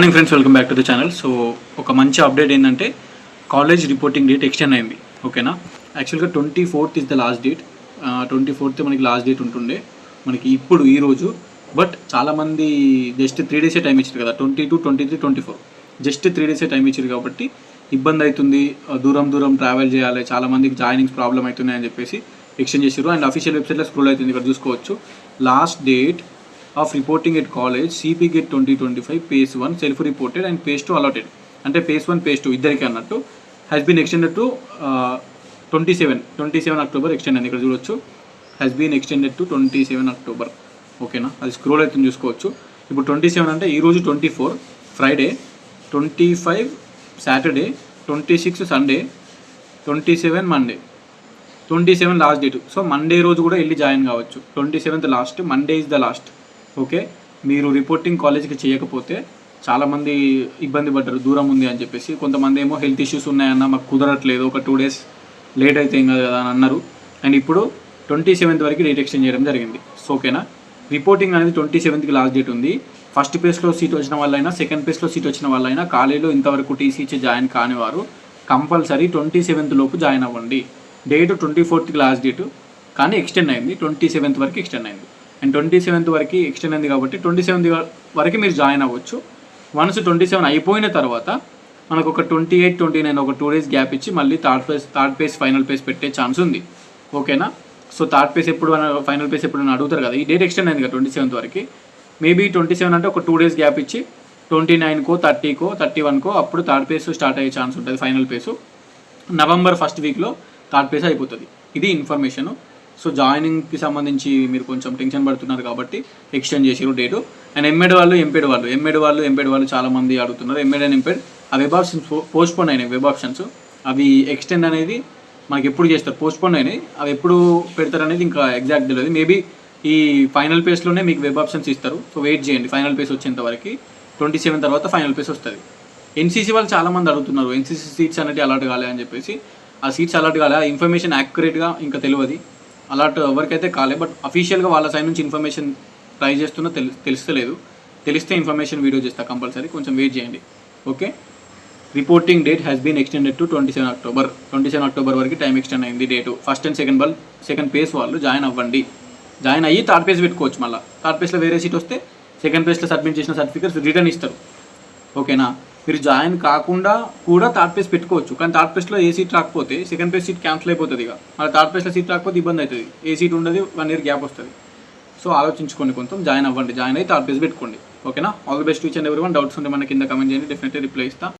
Morning friends welcome back to the channel. So ఒక మంచి update ఏంటంటే కాలేజ్ రిపోర్టింగ్ డేట్ ఎక్స్టెండ్ అయింది. ఓకేనా? యాక్చువల్గా twenty fourth is the last date. Twenty fourth మనకి లాస్ట్ డేట్ ఉంటుండే. మనకి ఇప్పుడు ఈ రోజు. బట్ చాలామంది జస్ట్ త్రీ డేసే టైం ఇచ్చారు కదా. Twenty two twenty three twenty four. Just three డేసే టైం ఇచ్చారు కాబట్టి ఇబ్బంది అవుతుంది. దూరం దూరం ట్రావెల్ చేయాలి. చాలామందికి జాయినింగ్స్ ప్రాబ్లం అవుతున్నాయని చెప్పేసి ఎక్స్టెండ్ చేసారు అండ్ అఫీషియల్ వెబ్సైట్లో స్క్రోల్ అవుతుంది. ఇక్కడ చూసుకోవచ్చు. Last date of reporting at college CP GET twenty twenty five phase one self reported and phase two allotted అంటే పేస్ వన్ పేస్ టూ ఇద్దరికి అన్నట్టు has been extended to twenty seven twenty seven October extend అయింది ఇక్కడ చూడొచ్చు. Has been extended to twenty seven October ఓకేనా అది scroll అవుతుంది చూసుకోవచ్చు. ఇప్పుడు ట్వంటీ సెవెన్ అంటే ఈరోజు twenty four Friday twenty five Saturday twenty six Sunday twenty seven Monday twenty seven last date so Monday రోజు కూడా వెళ్ళి జాయిన్ కావచ్చు. Twenty seventh last Monday is the last okay? మీరు రిపోర్టింగ్ కాలేజ్కి చేయకపోతే చాలామంది ఇబ్బంది పడ్డారు దూరం ఉంది అని చెప్పేసి. కొంతమంది ఏమో హెల్త్ ఇష్యూస్ ఉన్నాయన్న మాకు కుదరట్లేదు ఒక టూ డేస్ లేట్ అయితే ఏం కదా అని అన్నారు. అండ్ ఇప్పుడు ట్వంటీ సెవెంత్ వరకు డేట్ చేయడం జరిగింది. సో ఓకేనా రిపోర్టింగ్ అనేది ట్వంటీ సెవెంత్కి లాస్ట్ డేట్ ఉంది. ఫస్ట్ పేస్లో సీట్ వచ్చిన వాళ్ళైనా సెకండ్ పేస్లో సీట్ వచ్చిన వాళ్ళైనా కాలేజీలో ఇంతవరకు టీసీ ఇచ్చి జాయిన్ కాని వారు కంపల్సరీ ట్వంటీ సెవెంత్ లోపు జాయిన్ అవ్వండి. డేట్ ట్వంటీ ఫోర్త్కి లాస్ట్ డేట్ కానీ ఎక్స్టెండ్ అయింది. ట్వంటీ సెవెంత్ వరకు ఎక్స్టెండ్ అయింది. అండ్ ట్వంటీ సెవెంత్ వరకు ఎక్స్టెండ్ అయింది కాబట్టి ట్వంటీ సెవెంత్ వరకు మీరు జాయిన్ అవ్వచ్చు. వన్స్ ట్వంటీ సెవెన్ అయిపోయిన తర్వాత మనకు ఒక ట్వంటీ ఎయిట్ ట్వంటీ నైన్ ఒక టూ డేస్ గ్యాప్ ఇచ్చి మళ్ళీ third phase third phase final phase పెట్టే ఛాన్స్ ఉంది. ఓకేనా సో థర్డ్ పేస్ ఎప్పుడు ఫైనల్ పేస్ ఎప్పుడు అని అడుగుతారు కదా? ఈ డేట్ ఎక్స్టెండ్ అయింది కదా ట్వంటీ సెవెంత్ వరకు. మేబీ ట్వంటీ సెవెన్ అంటే ఒక టూ డేస్ గ్యాప్ ఇచ్చి ట్వంటీ నైన్కో థర్టీకో థర్టీ వన్కో అప్పుడు థర్డ్ పేస్ స్టార్ట్ అయ్యే ఛాన్స్ ఉంటుంది ఫైనల్ పేసు నవంబర్ ఫస్ట్ వీక్లో థర్డ్ పేస్ అయిపోతుంది. ఇది ఇన్ఫర్మేషన్ సో జాయినింగ్కి సంబంధించి మీరు కొంచెం టెన్షన్ పడుతున్నారు కాబట్టి ఎక్స్టెండ్ చేసారు డేటు. అండ్ ఎంఎడ్ వాళ్ళు ఎంపేడ్ వాళ్ళు. ఎంఎడ్ వాళ్ళు ఎంపేడ్ వాళ్ళు చాలా మంది అడుగుతున్నారు. ఎంఎడ్ అండ్ ఎంపేడ్ ఆ వెబ్ ఆప్షన్స్ పోస్ట్పోన్ అయినాయి వెబ్ ఆప్షన్స్. అవి ఎక్స్టెండ్ అనేది మనకి ఎప్పుడు చేస్తారు? పోస్ట్పోన్ అయినాయి. అవి ఎప్పుడు పెడతారు అనేది ఇంకా ఎగ్జాక్ట్ తెలియదు మేబీ ఈ ఫైనల్ పేస్లోనే మీకు వెబ్ ఆప్షన్స్ ఇస్తారు. సో వెయిట్ చేయండి. ఫైనల్ పేస్ వచ్చేంత వరకు. ట్వంటీ సెవెన్ తర్వాత ఫైనల్ పేస్ వస్తుంది. ఎన్సీసీ వాళ్ళు చాలా మంది అడుగుతున్నారు. ఎన్సీసీ సీట్స్ అనేవి అలాట్ కాలే అని చెప్పేసి. ఆ సీట్స్ అలాట్ కాలే. ఆ ఇన్ఫర్మేషన్ యాక్యురేట్గా ఇంకా తెలియదు అలాట్ ఎవరికైతే కాలే బట్ అఫీషియల్గా వాళ్ళ సైడ్ నుంచి ఇన్ఫర్మేషన్ ట్రై చేస్తున్నా తెలి తెలుస్తలేదు. తెలిస్తే ఇన్ఫర్మేషన్ వీడియో చేస్తా కంపల్సరీ. కొంచెం వెయిట్ చేయండి. Okay reporting date has been extended to twenty seven October twenty seven October వరకు టైం ఎక్స్టెండ్ అయింది డేటు ఫస్ట్ అండ్ సెకండ్ బల్ సెకండ్ పేస్ వాళ్ళు జాయిన్ అవ్వండి. జాయిన్ అయ్యి థర్డ్ పేస్ పెట్టుకోవచ్చు మళ్ళీ. థర్డ్ ప్లేస్లో వేరే సీట్ వస్తే సెకండ్ ప్లేస్లో సబ్మిట్ చేసిన సర్టిఫికేట్స్ రిటర్న్ ఇస్తారు. ఓకేనా మీరు జాయిన్ కాకుండా కూడా థర్డ్ ప్లేస్ పెట్టుకోవచ్చు. కానీ థర్డ్ ప్లేస్లో ఏ సీట్ రాకపోతే సెకండ్ పేస్ సీట్ క్యాన్సిల్ అయిపోతుంది ఇక. మళ్ళీ థర్డ్ ప్లేస్లో సీట్ రాకపోతే ఇబ్బంది అవుతుంది. ఏ సీట్ ఉండదు వన్ ఇయర్ గ్యాప్ వస్తుంది. సో ఆలోచించుకోండి కొంచెం జాయిన్ అవ్వండి. జాయిన్ అయ్యి థర్డ్ పేస్ పెట్టుకోండి. ఓకేనా? All the best which and ఎవరి వన్ డౌట్స్ ఉంటే మన కింద కమెంట్ చేయండి. డెఫినెట్లీ రిప్లై ఇస్తా.